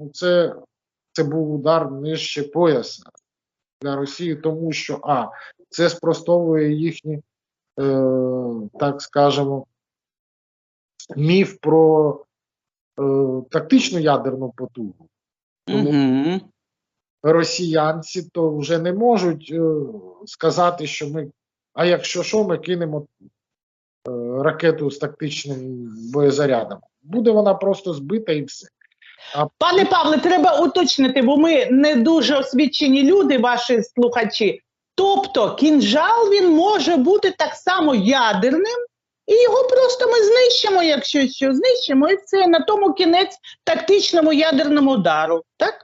ну це, це був удар нижче пояса для Росії, тому що а, це спростовує їхні, е, так скажемо, міф про е, тактичну ядерну потугу. Тому Угу. росіянці то вже не можуть е, сказати, що ми, а якщо що, ми кинемо е, ракету з тактичним боєзарядом. Буде вона просто збита і все. Пане Павле, треба уточнити, бо ми не дуже освічені люди, ваші слухачі. Тобто, кінжал він може бути так само ядерним, і його просто ми знищимо, якщо що, знищимо, і це на тому кінець тактичному ядерному удару. Так?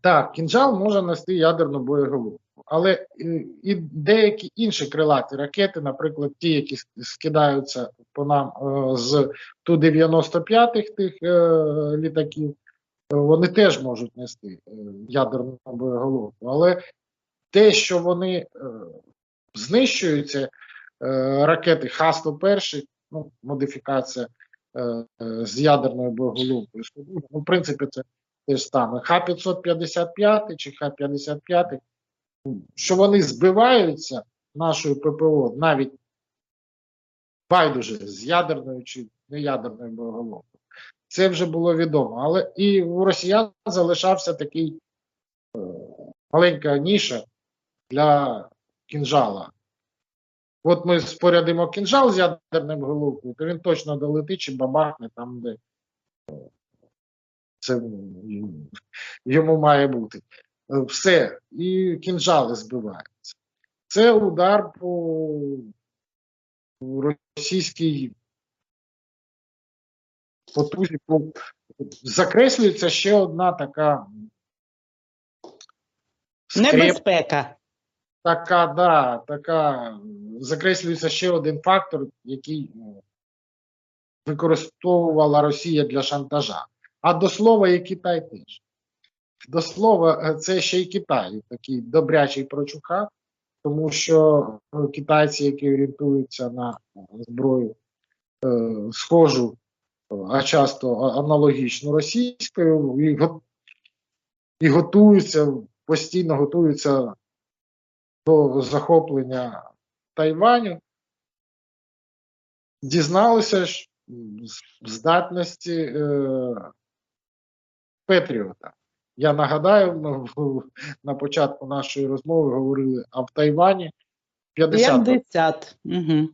Так, кінжал може нести ядерну боєголовку, але е, і деякі інші крилаті ракети, наприклад, ті, які скидаються по нам е, з ту 95-х тих е, літаків, вони теж можуть нести е, ядерну боєголовку. Але те, що вони знищуються, ракети Х-101, ну, модифікація з ядерною боєголовкою, ну, в принципі, це те ж саме. Х-555 чи Х-55, що вони збиваються нашою ППО навіть байдуже з ядерною чи неядерною боєголовкою. Це вже було відомо. Але і у росіян залишався такий е, маленька ніша для кінжала. От ми спорядимо кінжал з ядерним головкою, то він точно долетить чи бабахне там, де е, це йому має бути. Е, Все, і кінжали збиваються. Це удар по російській потузі. Закреслюється ще одна така скреп- Небезпека. така, да, така закреслюється ще один фактор, який ну, використовувала Росія для шантажа. А до слова, і Китай теж. До слова, е, це ще й Китай, такий добрячий прочуха, тому що е, китайці, які орієнтуються на зброю е, схожу, а часто а- аналогічну російською, і, і готуються, постійно готуються до захоплення Тайваню, дізналися ж здатності е, Петріота. Я нагадаю, ми на початку нашої розмови говорили, а в Тайвані 50 50. Угу.